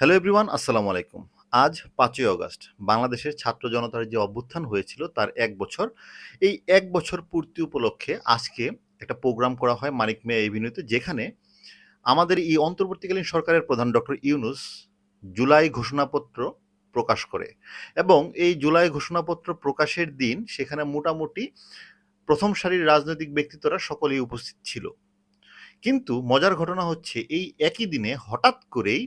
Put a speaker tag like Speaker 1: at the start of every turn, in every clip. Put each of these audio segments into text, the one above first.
Speaker 1: Hello everyone আসসালামু আলাইকুম। আজ পাঁচই অগস্ট বাংলাদেশের ছাত্র জনতার যে অভ্যুত্থান হয়েছিল তার এক বছর। এই এক বছর পূর্তি উপলক্ষে আজকে একটা প্রোগ্রাম করা হয় মানিক মিয়া এভিনিউতে, যেখানে আমাদের এই অন্তর্বর্তীকালীন সরকারের প্রধান ডক্টর ইউনুস জুলাই ঘোষণাপত্র প্রকাশ করে এবং এই জুলাই ঘোষণাপত্র প্রকাশের দিন সেখানে মোটামুটি প্রথম সারির রাজনৈতিক ব্যক্তিত্বরা সকলেই উপস্থিত ছিল। কিন্তু মজার ঘটনা হচ্ছে, এই একই দিনে হঠাৎ করেই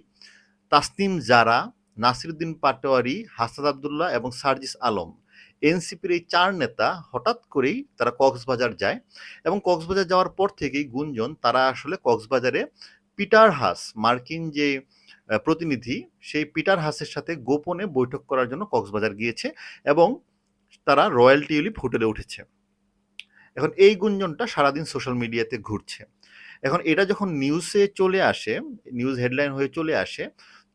Speaker 1: তাসনিম জারা, নাসিরুদ্দিন পাটোয়ারি, হাসাদ আবদুল্লাহ এবং সার্জিস আলম। এনসিপির এই চার নেতা হঠাৎ করেই তারা কক্সবাজার যায় এবং কক্সবাজার যাওয়ার পর থেকেই গুঞ্জন, তারা আসলে কক্সবাজারে পিটার হাস, মার্কিন যে প্রতিনিধি, সেই পিটার হাসের সাথে গোপনে বৈঠক করার জন্য কক্সবাজার গিয়েছে এবং তারা রয়্যাল টিউলিপ হোটেলে উঠেছে। এখন এই গুঞ্জনটা সারাদিন সোশ্যাল মিডিয়াতে ঘুরছে। এখন এটা যখন নিউজে চলে আসে নিউজ হেডলাইন হয়ে চলে আসে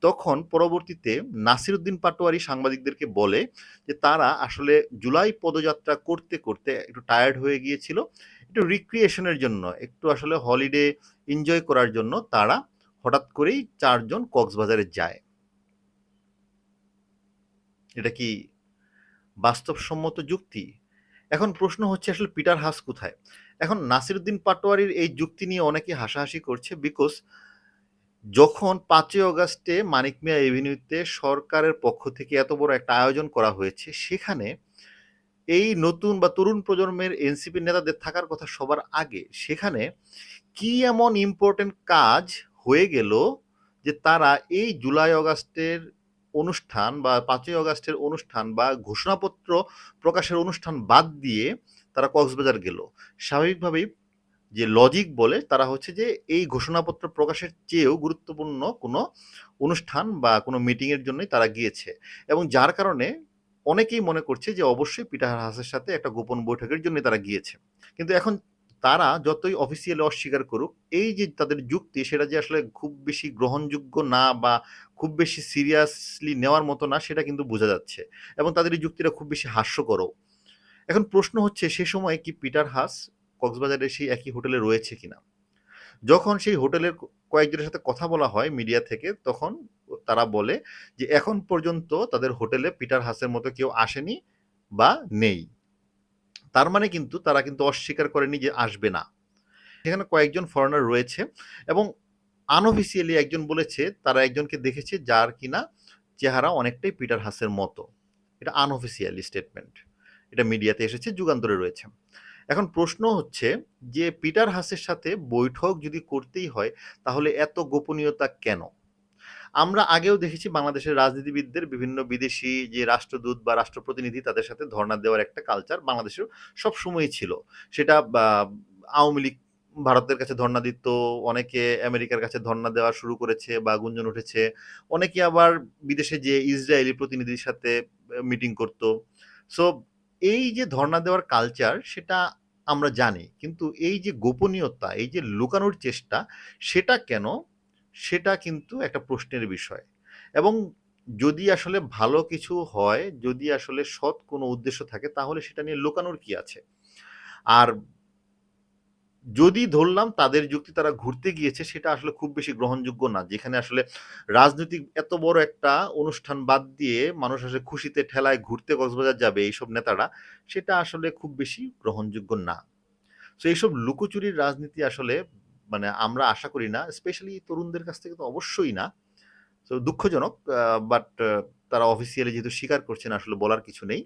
Speaker 1: তখন পরবর্তীতে নাসিরুদ্দিন পাটোয়ারি সাংবাদিকদেরকে বলে যে তারা আসলে জুলাই পদযাত্রা করতে করতে একটু টায়ার্ড হয়ে গিয়েছিল, একটু রিক্রিয়েশনের জন্য, একটু আসলে হলিডে এনজয় করার জন্য তারা হঠাৎ করেই চারজন কক্সবাজারে যায়। এটা কি বাস্তবসম্মত যুক্তি? এখন প্রশ্ন হচ্ছে আসলে পিটার হাস কোথায়? এখন নাসিরুদ্দিন পাটোয়ারির এই যুক্তি নিয়ে অনেকে হাসাহাসি করছে বিকজ যখন পাঁচই অগাস্টে মানিক মিয়া এভিনিউতে সরকারের পক্ষ থেকে এত বড় একটা আয়োজন করা হয়েছে, সেখানে এই নতুন বা তরুণ প্রজন্মের এনসিপি নেতাদের থাকার কথা সবার আগে, সেখানে কি এমন ইম্পর্টেন্ট কাজ হয়ে গেল যে তারা এই জুলাই অগাস্টের অনুষ্ঠান বা পাঁচই অগাস্টের অনুষ্ঠান বা ঘোষণাপত্র প্রকাশের অনুষ্ঠান বাদ দিয়ে তারা কক্সবাজার গেল? স্বাভাবিকভাবেই যে লজিক বলে, তারা হচ্ছে যে এই ঘোষণাপত্র প্রকাশের চেয়েও গুরুত্বপূর্ণ কোনো অনুষ্ঠান বা কোনো মিটিংয়ের জন্যই তারা গিয়েছে। এবং যার কারণে অনেকেই মনে করছে যে অবশ্যই পিটার হাসের সাথে একটা গোপন বৈঠকের জন্য তারা গিয়েছে। কিন্তু এখন তারা যতই অফিসিয়ালি অস্বীকার করুক, এই যে তাদের যুক্তি, সেটা যে আসলে খুব বেশি গ্রহণযোগ্য না বা খুব বেশি সিরিয়াসলি নেওয়ার মতো না, সেটা কিন্তু বোঝা যাচ্ছে। এবং তাদের এই যুক্তিটা খুব বেশি হাস্যকরও। এখন প্রশ্ন হচ্ছে সে সময় কি পিটার হাস কক্সবাজারে সেই একই হোটেলে রয়েছে কিনা। যখন সেই হোটেলের কয়েকজনের সাথে কথা বলা হয় মিডিয়া থেকে, তখন তারা বলে যে, এখন পর্যন্ত তাদের হোটেলে পিটার হাসের মতো কেউ আসেনি বা নেই। তার মানে কিন্তু তারা কিন্তু অস্বীকার করেনি যে, আসবে না। সেখানে কয়েকজন ফরেনার রয়েছে এবং আনঅফিসিয়ালি একজন বলেছে, তারা একজনকে দেখেছে যার কিনা চেহারা অনেকটাই পিটার হাসের মতো। এটা আনঅফিসিয়ালি স্টেটমেন্ট এটা মিডিয়াতে এসেছে, যুগান্তরে রয়েছে। এখন প্রশ্ন হচ্ছে যে পিটার হাসের সাথে বৈঠক যদি করতেই হয়, তাহলে এত গোপনীয়তা কেন? আমরা আগেও দেখেছি বাংলাদেশের রাজনীতিবিদদের, বিভিন্ন বিদেশি যে রাষ্ট্রদূত বা রাষ্ট্রপ্রতিনিধি তাদের সাথে ধর্ণা দেওয়ার একটা কালচার বাংলাদেশের সবসময়ই ছিল। সেটা আওয়ামী লীগ ভারতের কাছে ধর্ণা দিত অনেকে আমেরিকার কাছে ধর্ণা দেওয়া শুরু করেছে বা গুঞ্জন উঠেছে, অনেকে আবার বিদেশে যে ইসরায়েলি প্রতিনিধির সাথে মিটিং করত। সো এই যে ধর্ণা দেওয়ার কালচার সেটা আমরা জানি, কিন্তু এই যে গোপনীয়তা, এই যে লুকানোর চেষ্টা, সেটা কেন? সেটা কিন্তু একটা প্রশ্নের বিষয়। এবং যদি আসলে ভালো কিছু হয়, যদি আসলে সৎ কোনো উদ্দেশ্য থাকে, তাহলে সেটা নিয়ে লুকানোর কি আছে? আর যদি ধরলাম তাদের যুক্তি তারা ঘুরতে গিয়েছে, সেটা আসলে খুব বেশি গ্রহণযোগ্য না। যেখানে আসলে রাজনৈতিক এত বড় একটা অনুষ্ঠান বাদ দিয়ে মানুষ আসলে খুশিতে ঠেলায় ঘুরতে কক্সবাজার যাবে এইসব নেতারা, সেটা আসলে খুব বেশি গ্রহণযোগ্য না। তো এইসব লুকোচুরির রাজনীতি আসলে মানে আমরা আশা করি না স্পেশালি তরুণদের কাছ থেকে তো অবশ্যই না। তো দুঃখজনক বাট তারা অফিসিয়ালি যেহেতু স্বীকার করছেন, আসলে বলার কিছু নেই।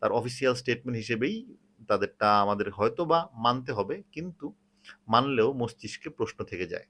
Speaker 1: তার অফিসিয়াল স্টেটমেন্ট হিসেবেই তাদেরটা আমাদের হয়তো বা মানতে হবে কিন্তু মানলেও মস্তিষ্কে প্রশ্ন থেকে যায়।